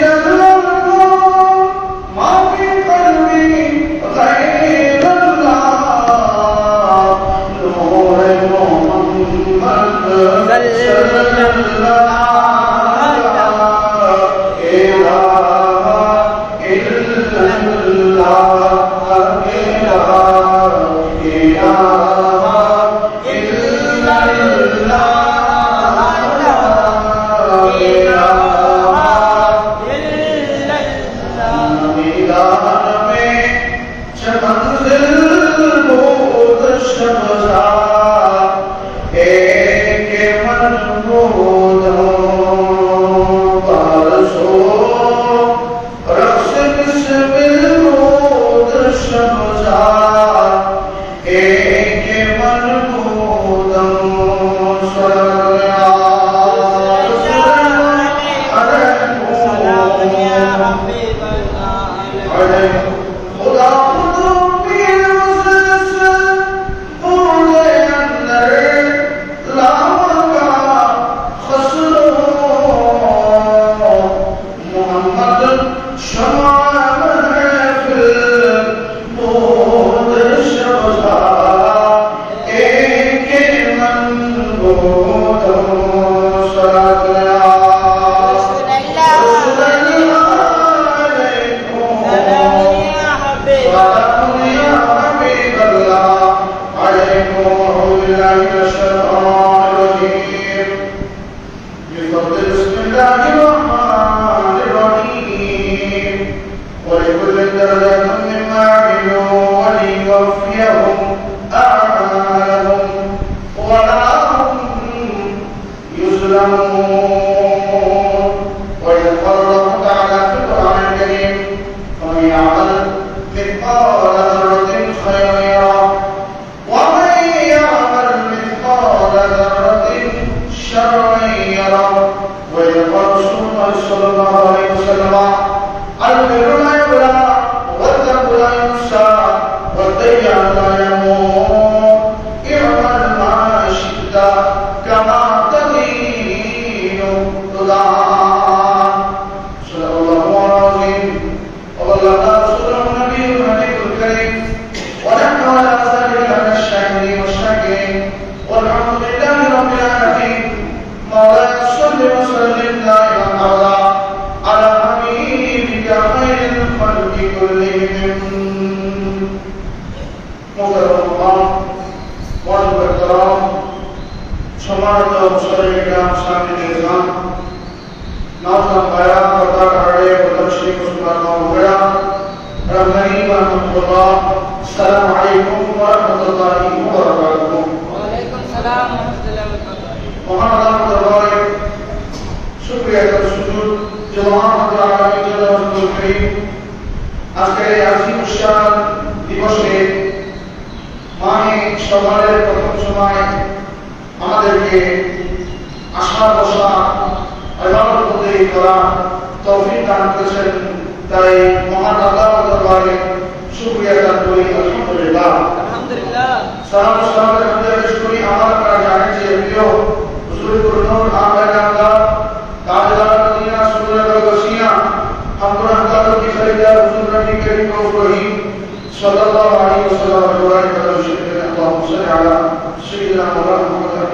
جب الله شرا يرى ويقول رسول الله صلى الله عليه وسلم البر মহান দরবারে সুযোগ জওয়ান আলামিন আজকের আজিম শান দিবসে মানে সকালের প্রথম সময় আমাদেরকে আশা বসা এবার দান করেছেন। তাই মহান দরবারে শুকরিয়া দান করি আলহামদুলিল্লাহ। আমার আপনারা জানেন যে প্রিয় হুজুর কুরনুর আলাইহি আল্লাহ কাজদার কি খরিদা হুজুর নবী আলা সাইয়্যিদিনা মুহাম্মদ।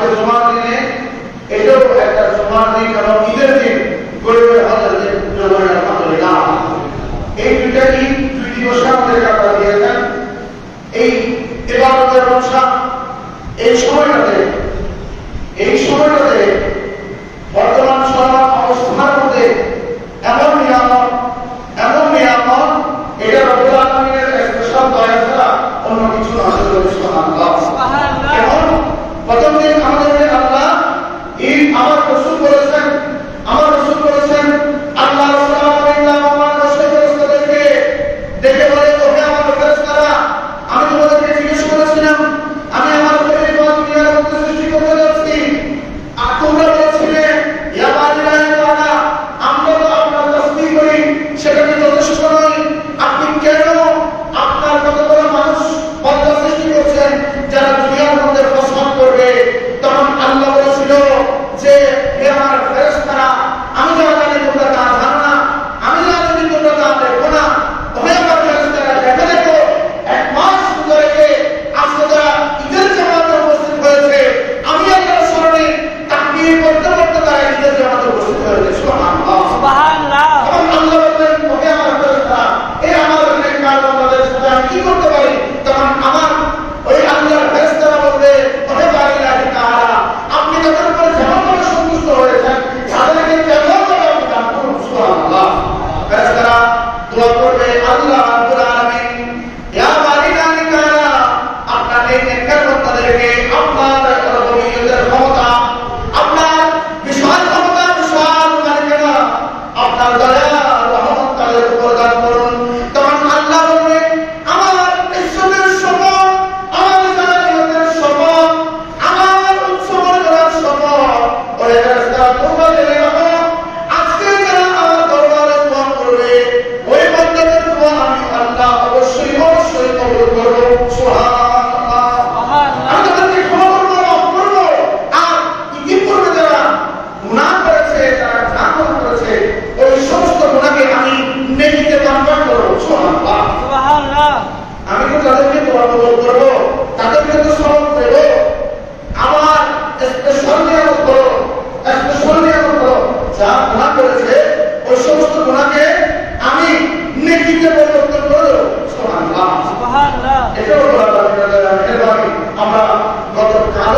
আজকে জমার দিনে এটাও একটা জমার দিন, কারণ ঈদের দিন গরিবের হাজার আলহামদুলিল্লাহ। এই দুইটা দিন দুই দিবসে আমাদেরকে আল্লাহ দিয়েছেন এই এবারতের ব্যবসা এই সময়টাতে এই সময়টাতে বর্তমান সময় অবস্থা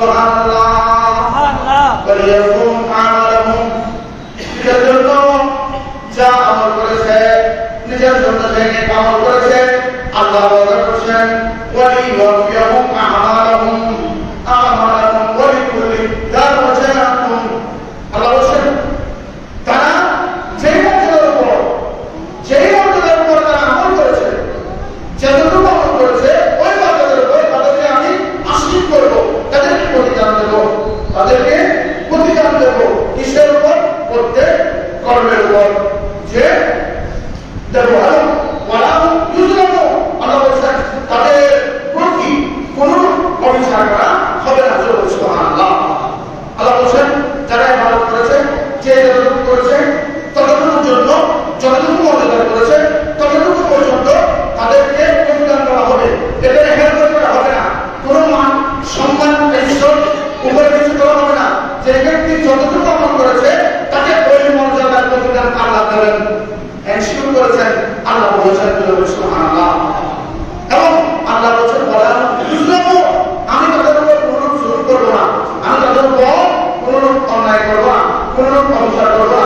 सुभान अल्लाह सुभान अल्लाह बलियकुम अमलहुम जदनो যা আমল করেছে নিজের জন্য থেকে আমল করেছে আল্লাহ বলেন ওয়ালি ওয়াফিয়াহুম আমালহুম আমার ব্যক্তি যতটুকু আমল করেছে, তাকে ওই মর্যাদার প্রতিদান আল্লাহ দেবেন এনশিওর করেছেন আল্লাহ বলেছেন, সুবহানাল্লাহ। এবং আল্লাহ বলেছেন বলেন ইসলামও আমি তাদের উপর কোনো জোর করব না। আমি তাদের উপর কোনো অন্যায় করব না, কোনো অবিচার করব না।